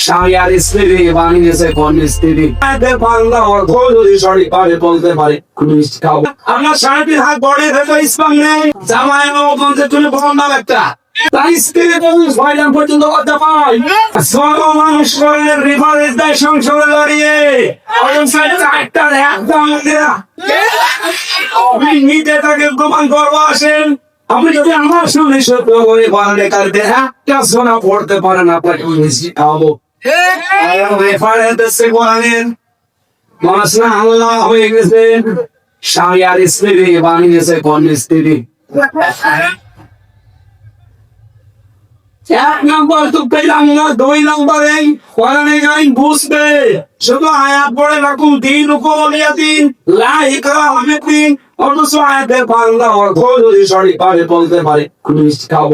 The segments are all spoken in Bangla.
স্বামী আর স্ত্রী বানিয়েছে কোন স্ত্রী? বাংলা অর্থ যদি বলতে পারে আমি মিষ্টি খাব আপনার স্বামীর হাত বড়ে ইসলাম নেই। নাম একটা। আপনি যদি আমার সামনে সত্য করে পড়তে পারেন আপনাকে খাওয়াবো। হয়ে গেছে স্ত্রী বানিয়েছে কোন স্ত্রী এক নম্বর তো পেলাম না দুই নম্বরে কোরআনে গাইন বুঝবে শুধু আয়াত পড়ে রাখুন দিন উপমলিয়া দিন লাইকা আমি দিন অথচ আয়াতে বাংলা অর্থ যদি সঠিক ভাবে বলতে পারে আমি খাব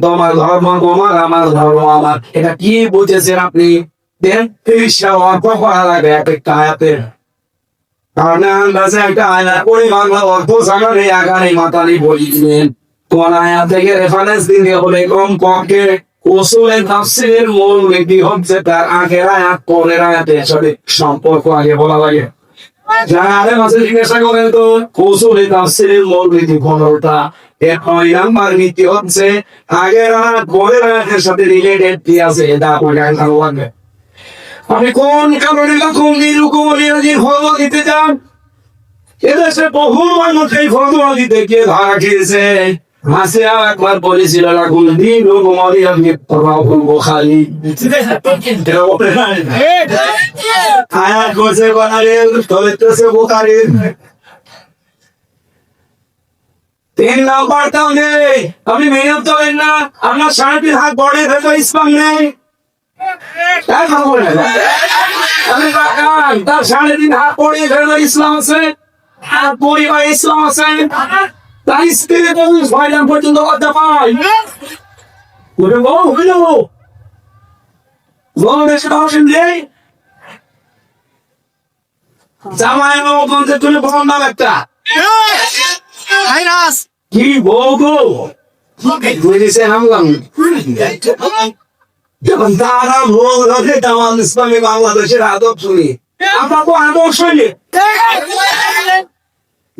তোমার ধর্ম তোমার আমার ধর্ম আমার এটা কি বুঝেছেন আপনি দেন তিরিশটা অর্থ করা একটা আয়না বাংলা অর্থ জানালে আগারে দিলেন আয়াত থেকে রেফারেন্স দিতে হলে কম পক্ষে ওসুলের তাফসিরের মূল নীতি হচ্ছে তার আগের আয়াত, পরের আয়াতের সাথে সম্পর্ক আগে বলা লাগে। যারা মাঝে জিজ্ঞাসা করেন তো কৌশলে তাফসিরের মূল নীতি পনেরোটা এর নয় নাম্বার নীতি হচ্ছে, আগের আয়াত, পরের আয়াতের সাথে রিলেটেড কি আছে? এটা আপনাকে আগে লাগবে। আপনি কোন কারণে দিন হুকুমলিয়া দিন ফতোয়া দিতে চান এদেশে বহু মানুষ এই ফতোয়া দিতে গিয়ে ধরা খেয়েছে। মাসিয়া একবার বলেছিল রাখুন দিন হুকুমলিয়া দিন রাহুল বোখারি চলিতেছে বোখারি তিন নাম্বার তাও নেই আপনি মেহনত চলেন না, আপনার সাড়ে হাত বড়ে ভেবে ইসলাম নেই। খবর নেই। আমি তার সাড়ে তিন হাত পড়িয়ে ফেলল ইসলাম আছে? হাত পরিবার ইসলাম আছে? তাই স্ত্রী পর্যন্ত কথা পাই ওরে বউ হইল। বউ দেশে জামাই নাম একটা। কি বউ গো? বুঝেছে হামলাম যখন তারা ইসলামী বাংলাদেশের আদব শুনি। আপনার তো আদর্শ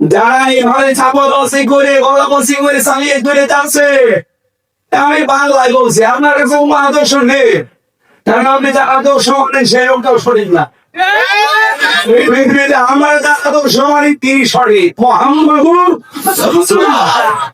যারা এইভাবে চাপাবাসি করে গলা কষি করে চালিয়ে ধরে যাচ্ছে আমি বাংলায় বলছি, আপনার কাছে কোনো আদর্শ নেই। কারণ আপনি যা আদর্শ মানেন সেরকমটাও সঠিক না। আমার আদর্শ মানে তিনি সঠিক। রাসূলুল্লাহ।